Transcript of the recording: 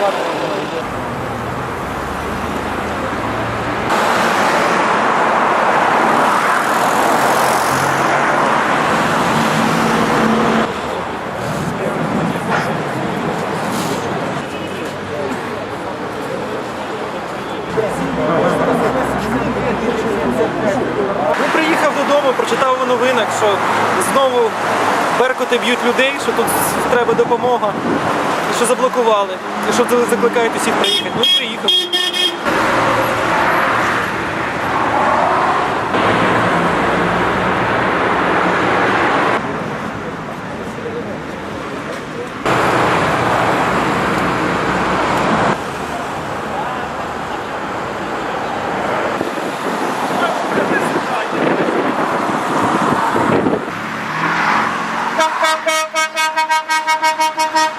Ну, приїхав додому, прочитав в що знову беркоти б'ють людей, що тут треба допомога що заблокували, що закликають усіх приїхати. Ну, приїхав. Thank you.